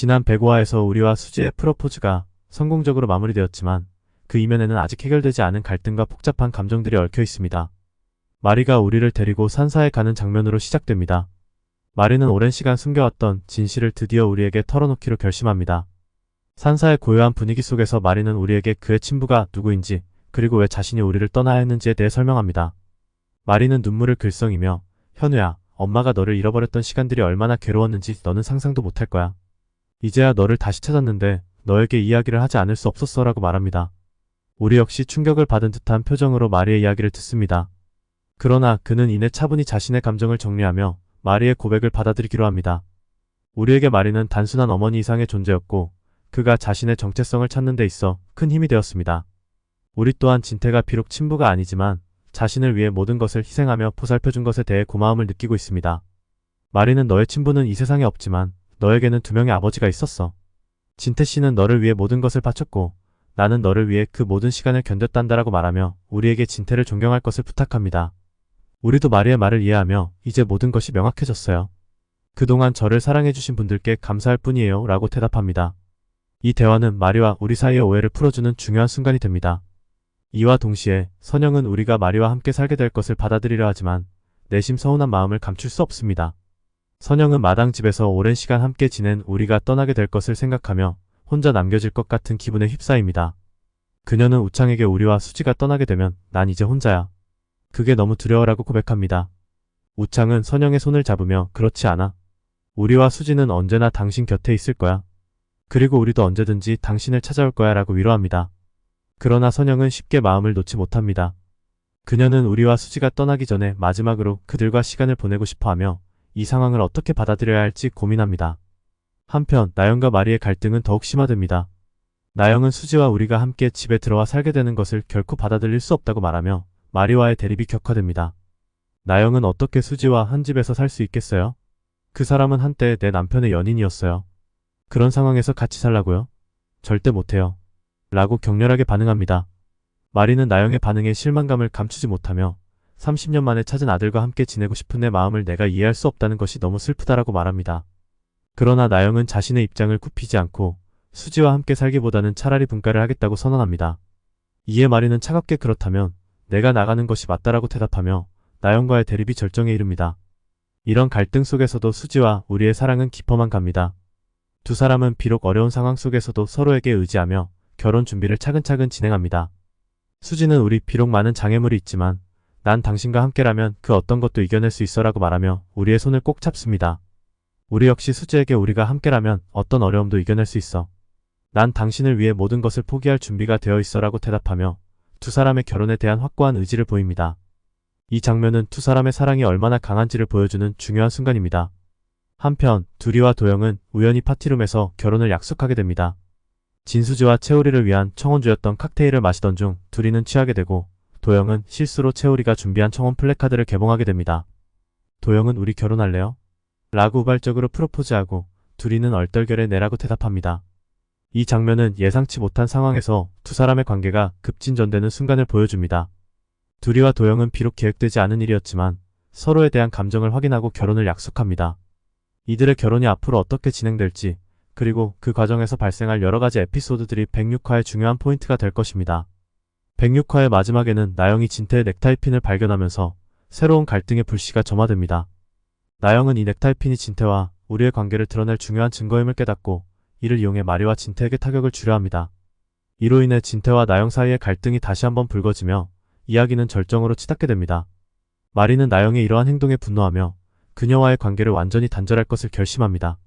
지난 105화에서 우리와 수지의 프로포즈가 성공적으로 마무리되었지만 그 이면에는 아직 해결되지 않은 갈등과 복잡한 감정들이 얽혀 있습니다. 마리가 우리를 데리고 산사에 가는 장면으로 시작됩니다. 마리는 오랜 시간 숨겨왔던 진실을 드디어 우리에게 털어놓기로 결심합니다. 산사의 고요한 분위기 속에서 마리는 우리에게 그의 친부가 누구인지 그리고 왜 자신이 우리를 떠나야 했는지에 대해 설명합니다. 마리는 눈물을 글썽이며 현우야, 엄마가 너를 잃어버렸던 시간들이 얼마나 괴로웠는지 너는 상상도 못할 거야. 이제야 너를 다시 찾았는데 너에게 이야기를 하지 않을 수 없었어 라고 말합니다. 우리 역시 충격을 받은 듯한 표정으로 마리의 이야기를 듣습니다. 그러나 그는 이내 차분히 자신의 감정을 정리하며 마리의 고백을 받아들이기로 합니다. 우리에게 마리는 단순한 어머니 이상의 존재였고 그가 자신의 정체성을 찾는 데 있어 큰 힘이 되었습니다. 우리 또한 진태가 비록 친부가 아니지만 자신을 위해 모든 것을 희생하며 보살펴준 것에 대해 고마움을 느끼고 있습니다. 마리는 너의 친부는 이 세상에 없지만 너에게는 두 명의 아버지가 있었어. 진태 씨는 너를 위해 모든 것을 바쳤고 나는 너를 위해 그 모든 시간을 견뎠단다라고 말하며 우리에게 진태를 존경할 것을 부탁합니다. 우리도 마리의 말을 이해하며 이제 모든 것이 명확해졌어요. 그동안 저를 사랑해주신 분들께 감사할 뿐이에요 라고 대답합니다. 이 대화는 마리와 우리 사이의 오해를 풀어주는 중요한 순간이 됩니다. 이와 동시에 선영은 우리가 마리와 함께 살게 될 것을 받아들이려 하지만 내심 서운한 마음을 감출 수 없습니다. 선영은 마당 집에서 오랜 시간 함께 지낸 우리가 떠나게 될 것을 생각하며 혼자 남겨질 것 같은 기분에 휩싸입니다. 그녀는 우창에게 우리와 수지가 떠나게 되면 난 이제 혼자야. 그게 너무 두려워라고 고백합니다. 우창은 선영의 손을 잡으며 그렇지 않아. 우리와 수지는 언제나 당신 곁에 있을 거야. 그리고 우리도 언제든지 당신을 찾아올 거야 라고 위로합니다. 그러나 선영은 쉽게 마음을 놓지 못합니다. 그녀는 우리와 수지가 떠나기 전에 마지막으로 그들과 시간을 보내고 싶어 하며 이 상황을 어떻게 받아들여야 할지 고민합니다. 한편 나영과 마리의 갈등은 더욱 심화됩니다. 나영은 수지와 우리가 함께 집에 들어와 살게 되는 것을 결코 받아들일 수 없다고 말하며 마리와의 대립이 격화됩니다. 나영은 어떻게 수지와 한 집에서 살 수 있겠어요? 그 사람은 한때 내 남편의 연인이었어요. 그런 상황에서 같이 살라고요? 절대 못해요. 라고 격렬하게 반응합니다. 마리는 나영의 반응에 실망감을 감추지 못하며 30년 만에 찾은 아들과 함께 지내고 싶은 내 마음을 내가 이해할 수 없다는 것이 너무 슬프다라고 말합니다. 그러나 나영은 자신의 입장을 굽히지 않고 수지와 함께 살기보다는 차라리 분가를 하겠다고 선언합니다. 이에 마리는 차갑게 그렇다면 내가 나가는 것이 맞다라고 대답하며 나영과의 대립이 절정에 이릅니다. 이런 갈등 속에서도 수지와 우리의 사랑은 깊어만 갑니다. 두 사람은 비록 어려운 상황 속에서도 서로에게 의지하며 결혼 준비를 차근차근 진행합니다. 수지는 우리 비록 많은 장애물이 있지만 난 당신과 함께라면 그 어떤 것도 이겨낼 수 있어라고 말하며 우리의 손을 꼭 잡습니다. 우리 역시 수지에게 우리가 함께라면 어떤 어려움도 이겨낼 수 있어. 난 당신을 위해 모든 것을 포기할 준비가 되어 있어라고 대답하며 두 사람의 결혼에 대한 확고한 의지를 보입니다. 이 장면은 두 사람의 사랑이 얼마나 강한지를 보여주는 중요한 순간입니다. 한편 두리와 도영은 우연히 파티룸에서 결혼을 약속하게 됩니다. 진수지와 채우리를 위한 청혼주였던 칵테일을 마시던 중 두리는 취하게 되고 도영은 실수로 채우리가 준비한 청혼 플래카드를 개봉하게 됩니다. 도영은 우리 결혼할래요? 라고 우발적으로 프로포즈하고 두리는 얼떨결에 내라고 대답합니다. 이 장면은 예상치 못한 상황에서 두 사람의 관계가 급진전되는 순간을 보여줍니다. 두리와 도영은 비록 계획되지 않은 일이었지만 서로에 대한 감정을 확인하고 결혼을 약속합니다. 이들의 결혼이 앞으로 어떻게 진행될지 그리고 그 과정에서 발생할 여러가지 에피소드들이 106화의 중요한 포인트가 될 것입니다. 106화의 마지막에는 나영이 진태의 넥타이 핀을 발견하면서 새로운 갈등의 불씨가 점화됩니다. 나영은 이 넥타이 핀이 진태와 우리의 관계를 드러낼 중요한 증거임을 깨닫고 이를 이용해 마리와 진태에게 타격을 주려 합니다. 이로 인해 진태와 나영 사이의 갈등이 다시 한번 불거지며 이야기는 절정으로 치닫게 됩니다. 마리는 나영의 이러한 행동에 분노하며 그녀와의 관계를 완전히 단절할 것을 결심합니다.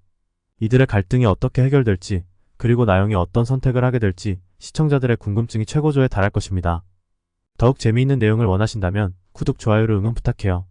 이들의 갈등이 어떻게 해결될지 그리고 나영이 어떤 선택을 하게 될지 시청자들의 궁금증이 최고조에 달할 것입니다. 더욱 재미있는 내용을 원하신다면 구독, 좋아요를 응원 부탁해요.